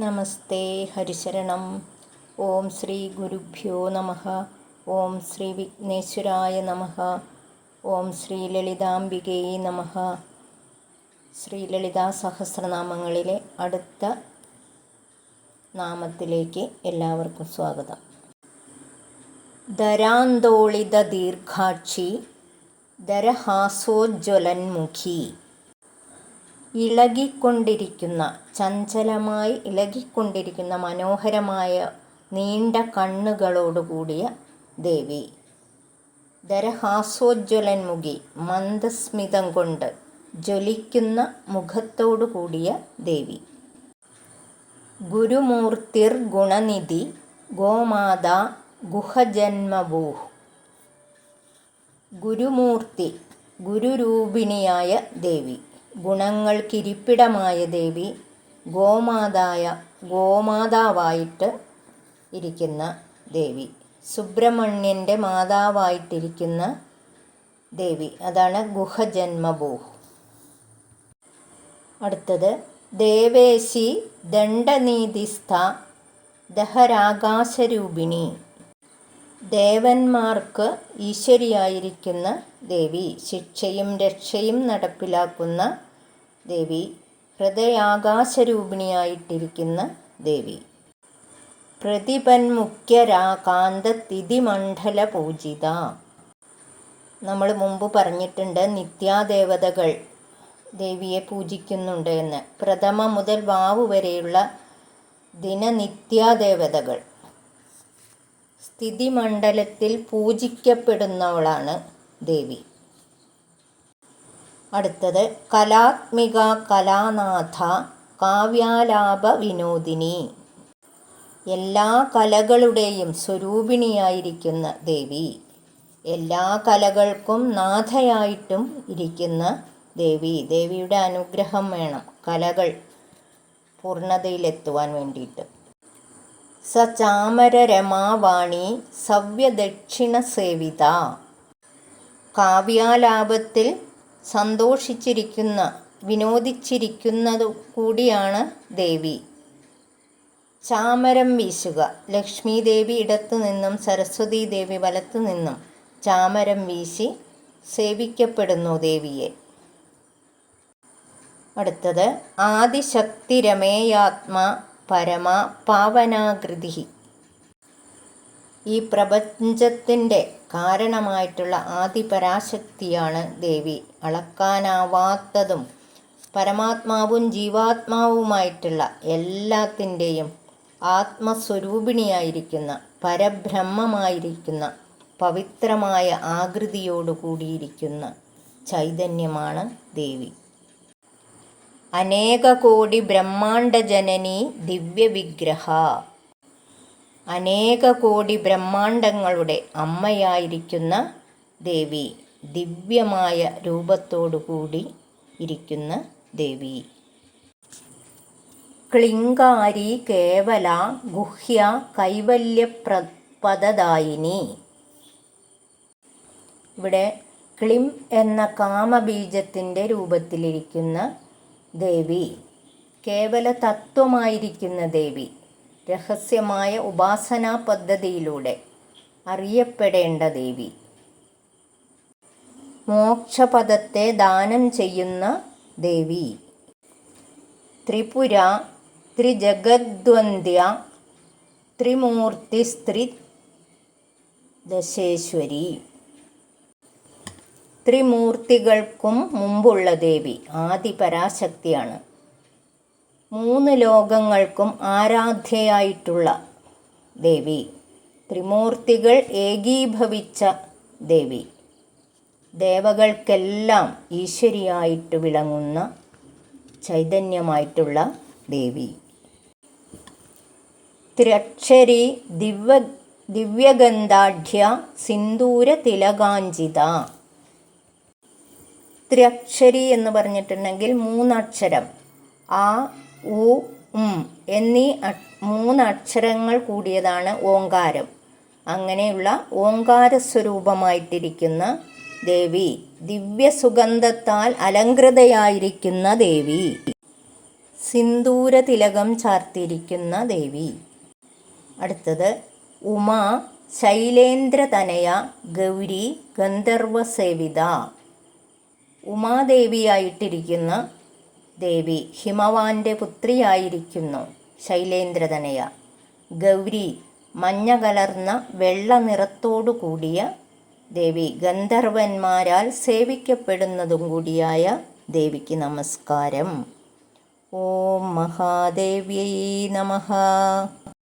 നമസ്തേ ഹരിശരണം. ഓം ശ്രീ ഗുരുഭ്യോ നമ. ഓം ശ്രീ വിഘ്നേശ്വരായ നമ. ഓം ശ്രീ ലളിതാംബികേ നമ. ശ്രീ ലളിതാ സഹസ്രനാമങ്ങളിലെ അടുത്ത നാമത്തിലേക്ക് എല്ലാവർക്കും സ്വാഗതം. ധരാന്തോളിത ദീർഘാക്ഷി ധരഹാസോജ്വലന്മുഖി. ഇളകിക്കൊണ്ടിരിക്കുന്ന ചഞ്ചലമായി ഇളകിക്കൊണ്ടിരിക്കുന്ന മനോഹരമായ നീണ്ട കണ്ണുകളോടുകൂടിയ ദേവി. ധരഹാസോജ്വലന്മുഖി മന്ദസ്മിതം കൊണ്ട് ജ്വലിക്കുന്ന മുഖത്തോടു കൂടിയ ദേവി. ഗുരുമൂർത്തിർ ഗുണനിധി ഗോമാത ഗുഹജന്മഭൂ. ഗുരുമൂർത്തി ഗുരുരൂപിണിയായ ദേവി. ഗുണങ്ങൾക്കിരിപ്പിടമായ ദേവി ഗോമാതായ ഗോമാതാവായിട്ട് ഇരിക്കുന്ന ദേവി. സുബ്രഹ്മണ്യന്റെ മാതാവായിട്ടിരിക്കുന്ന ദേവി. അതാണ് ഗുഹജന്മഭൂ അടുത്തത് ദേവേശി ദണ്ഡനീതിസ്ഥ ദഹരാകാശരൂപിണി. ദേവന്മാർക്ക് ഈശ്വരിയായിരിക്കുന്ന ദേവി ശിക്ഷയും രക്ഷയും നടപ്പിലാക്കുന്ന ദേവി ഹൃദയാകാശരൂപിണിയായിട്ടിരിക്കുന്ന ദേവി. പ്രതിപന്മുഖ്യരാകാന്തതിഥിമണ്ഡല പൂജിത നമ്മൾ മുമ്പ് പറഞ്ഞിട്ടുണ്ട് നിത്യാദേവതകൾ ദേവിയെ പൂജിക്കുന്നുണ്ട് എന്ന്. പ്രഥമ മുതൽ വാവ് വരെയുള്ള ദിനനിത്യാദേവതകൾ. സ്ഥിതിമണ്ഡലത്തിൽ പൂജിക്കപ്പെടുന്നവളാണ് ദേവി. അടുത്തത് കലാത്മിക കലാനാഥ കാവ്യാലാപ വിനോദിനി. എല്ലാ കലകളുടെയും സ്വരൂപിണിയായിരിക്കുന്ന ദേവി എല്ലാ കലകൾക്കും നാഥയായിട്ടും ഇരിക്കുന്ന ദേവി. ദേവിയുടെ അനുഗ്രഹം വേണം കലകൾ പൂർണതയിലെത്തുവാൻ വേണ്ടിയിട്ട്. സ ചാമരരമാവാണി സവ്യദക്ഷിണസേവിത. കാവ്യാലാപത്തിൽ സന്തോഷിച്ചിരിക്കുന്ന വിനോദിച്ചിരിക്കുന്നതു കൂടിയാണ് ദേവി. ചാമരം വീശുക. ലക്ഷ്മി ദേവി ഇടത്തു നിന്നും സരസ്വതി ദേവി വലത്തു നിന്നും ചാമരം വീശി സേവിക്കപ്പെടുന്നു ദേവിയെ. അടുത്തത് ആദിശക്തി രമേയാത്മ പരമ പാവനാകൃതി ഈ പ്രപഞ്ചത്തിന്റെ കാരണമായിട്ടുള്ള ആദിപരാശക്തിയാണ് ദേവി. അളക്കാനാവാത്തതും പരമാത്മാവും ജീവാത്മാവുമായിട്ടുള്ള എല്ലാത്തിന്റെയും ആത്മസ്വരൂപിണിയായിരിക്കുന്ന പരബ്രഹ്മമായിരിക്കുന്ന പവിത്രമായ ആകൃതിയോടു കൂടിയിരിക്കുന്ന ചൈതന്യമാണ് ദേവി. അനേക കോടി ബ്രഹ്മാണ്ട ജനനി ദിവ്യ ദിവ്യവിഗ്രഹ. അനേക കോടി ബ്രഹ്മാണ്ടങ്ങളുടെ അമ്മയായിരിക്കുന്ന ദേവി ദിവ്യമായ രൂപത്തോടു കൂടി ഇരിക്കുന്ന ദേവി. ക്ലിങ്കാരി കേവല ഗുഹ്യ കൈവല്യ കൈവല്യപ്രപദായിനി ഇവിടെ ക്ലിം എന്ന കാമബീജത്തിന്റെ രൂപത്തിലിരിക്കുന്ന ദേവി. കേവല തത്വമായിരിക്കുന്ന ദേവി രഹസ്യമായ ഉപാസനാ പദ്ധതിയിലൂടെ അറിയപ്പെടേണ്ട ദേവി. മോക്ഷപദത്തെ ദാനം ചെയ്യുന്ന ദേവി. ത്രിപുര ത്രിജഗദ്വന്ദ്യ ത്രിമൂർത്തി സ്ത്രീ ദശേശ്വരി. ത്രിമൂർത്തികൾക്കും മുമ്പുള്ള ദേവി ആദിപരാശക്തിയാണ് മൂന്ന് ലോകങ്ങൾക്കും ആരാധ്യയായിട്ടുള്ള ദേവി. ത്രിമൂർത്തികൾ ഏകീഭവിച്ച ദേവി. ദേവകൾക്കെല്ലാം ഈശ്വരിയായിട്ട് വിളങ്ങുന്ന ചൈതന്യമായിട്ടുള്ള ദേവി. ത്രക്ഷരി ദിവ്യ ദിവ്യഗന്ധാഢ്യ സിന്ദൂര തിലകാഞ്ചിത. ത്ര്യക്ഷരി എന്ന് പറഞ്ഞിട്ടുണ്ടെങ്കിൽ മൂന്നക്ഷരം. ആ ഉ ഉം എന്നീ മൂന്ന് അക്ഷരങ്ങൾ കൂടിയതാണ് ഓങ്കാരം. അങ്ങനെയുള്ള ഓങ്കാര സ്വരൂപമായിട്ടിരിക്കുന്ന ദേവി സുഗന്ധത്താൽ അലങ്കൃതയായിരിക്കുന്ന ദേവി സിന്ദൂര തിലകം ചാർത്തിരിക്കുന്ന ദേവി. അടുത്തത് ഉമ ശൈലേന്ദ്രതനയ ഗൗരി ഗന്ധർവസേവിത. ഉമാദേവിയായിട്ടിരിക്കുന്ന ദേവി ഹിമവാന്റെ പുത്രിയായിരിക്കുന്നു ശൈലേന്ദ്രതനയ ഗൗരി മഞ്ഞ കലർന്ന വെള്ള നിറത്തോടു കൂടിയ ദേവി ഗന്ധർവന്മാരാൽ സേവിക്കപ്പെടുന്നതും കൂടിയായ ദേവിക്ക് നമസ്കാരം. ഓം മഹാദേവ്യൈ നമഃ